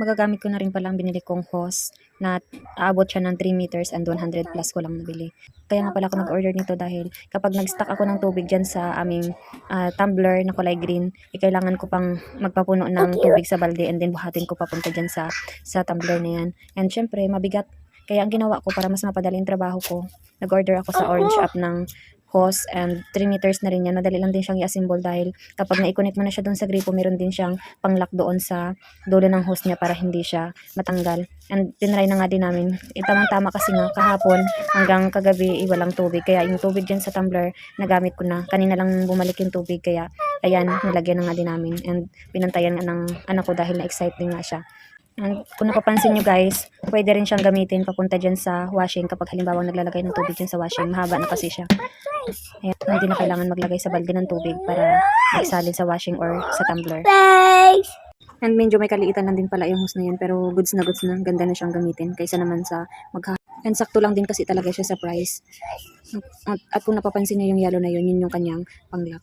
magagamit ko na rin pala ang binili kong hose na aabot siya ng 3 meters and 100 plus ko lang nabili. Kaya nga pala ako nag-order nito dahil kapag nag-stock ako ng tubig dyan sa aming ah, tumbler na kulay green, eh, kailangan ko pang magpapuno ng tubig sa balde and then buhatin ko papunta dyan sa, sa tumbler na yan. And syempre, mabigat. Kaya ang ginawa ko para mas mapadali yung trabaho ko, nag-order ako sa Orange app ng hose and 3 meters na rin yan. Madali lang din siyang i-assemble dahil kapag na-connect mo na siya doon sa gripo, meron din siyang pang-lock doon sa dulo ng hose niya para hindi siya matanggal. And tinry na nga din namin. E, tamang-tama kasi nga kahapon hanggang kagabi eh, walang tubig. Kaya yung tubig dyan sa tumbler nagamit ko na. Kanina lang bumalik yung tubig kaya ayan, nilagyan na nga din namin. And pinantayan nga ng anak ko dahil na-excite din nga siya. And kung napapansin nyo guys, pwede rin siyang gamitin papunta dyan sa washing kapag halimbawa naglalagay ng tubig dyan sa washing. Mahaba na kasi siya. Ayan, hindi na kailangan maglagay sa balde ng tubig para maisalin sa washing or sa tumbler. Thanks! And medyo may kaliitan lang din pala yung hose na yun pero goods na goods na. Ganda na siyang gamitin kaysa naman sa magha... And sakto lang din kasi talaga siya sa price. At, at kung napapansin niyo yung yellow na yun, yun yung kanyang panglock.